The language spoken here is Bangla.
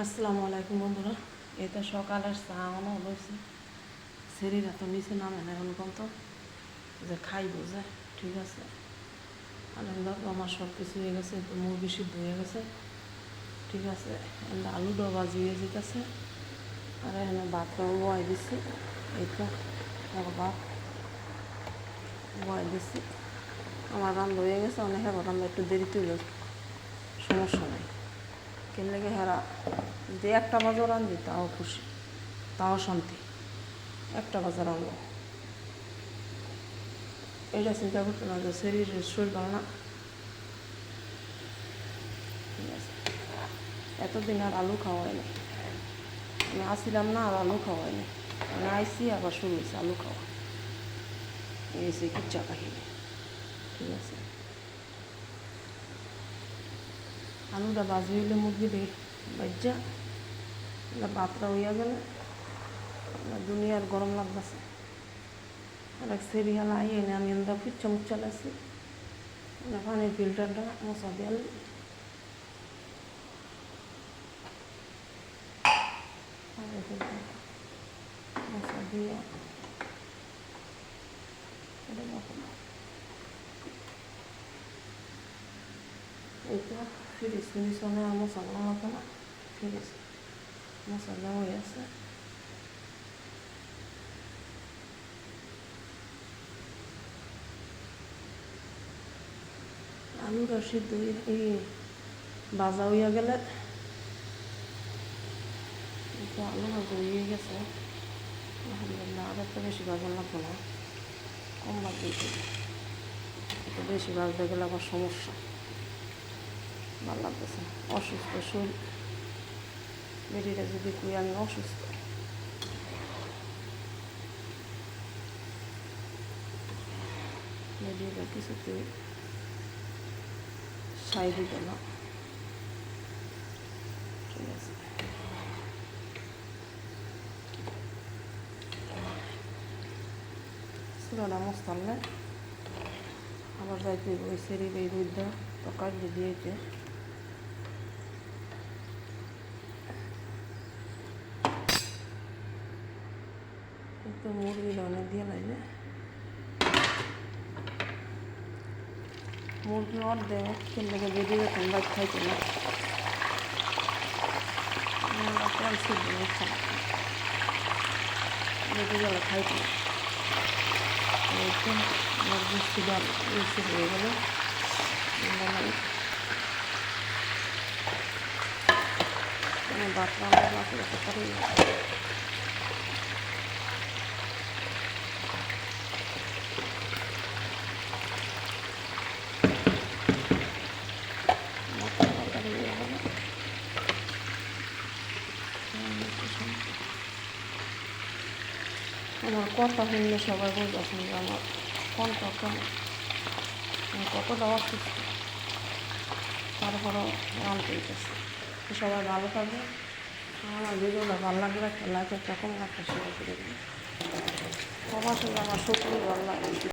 আসসালামু আলাইকুম বন্ধুরা। এটা সকালের চা আনা হয়েছে। শরীরা তো নিচে নামে না এখন পর্যন্ত যে খাইব যে, ঠিক আছে। আলহামদুলিল্লাহ, আমার সব কিছু হয়ে গেছে, একটু মুরগি সিদ্ধ হয়ে গেছে, ঠিক আছে। আলুটাও বাজি হয়ে যেতেছে আর এখানে ভাতটাও বয় দিচ্ছি এইটা আর ভাত বয় দিচ্ছি আমার রান্না হয়ে গেছে, অনেক হ্যাঁ রান্না একটু দেরি তুইল সমস্যা নাই। কেন লেগে হেরা যদি একটা বাজার আনবি, তাও খুশি, তাও শান্তি, একটা বাজার আনব। এটা চিন্তা করতে না যে শরীরের শরীর ভালো না। এতদিন আর আলু খাওয়া হয়নি আমি আসছিলাম না আর আলু খাওয়া হয়নি আমি আইসি আবার শুরু হয়েছে আলু খাওয়া। এসে কিচ্ছা কাহিনী। ঠিক আছে। আলুটা বাজি হইলে মুরগি বাজ্যা ভাতটা হইয়া গেলে দুনিয়ার গরম লাগতেছে আর এক সিরিয়াল আই এনে আমি এন্দা পিচ্ছা মুচ্ছা লাগছি পানির ফিল্টারটা মশা দিয়ে মশা দিয়ে এটা ফ্রিজ ফ্রিজ অনেক মশা বানাতো না ফ্রিজ মশা দেওয়া হয়ে আছে আলুটা সিদ্ধ এই ভাজা হইয়া গেলে আলু ভাজা হয়ে গেছে আলহামদুলিল্লাহ আর একটা বেশি ভাজা লাগবে না, কম ভাজতে একটু বেশি ভাজতে গেলে আবার সমস্যা। ভালো লাগতেছে। অসুস্থ শরীর। বেরিয়ে যদি কুই আমি অসুস্থ। বেরিয়ে কিছুতে সাই দিত না। ঠিক আছে। ছিলনা মস্তালে আবার যাইতে ওই সেরি এই রুদ্র তরকারি দিয়েছে। একটু মুরগি অনেক দিয়ে লাগবে মুরগি অর্ধেক কিন্তু বেরিয়ে বাইক খাইতে না সিদ্ধ বেরিয়ে গেলে। খাইতে মুরগি সিদাল বেশি হয়ে আমার কথা শুনলে সবাই বলতেছেন যে আমার কণ্ঠ কেমন আমি কতটা অসুস্থ? তারপরও গান হইতেছে সবাই ভালো থাকবে। আমার ভিডিওটা ভালো লাগলে একটা লাইক একটা কম একটা শেয়ার করে দেবে সবার সঙ্গে আমার সত্যি ভালো লাগে।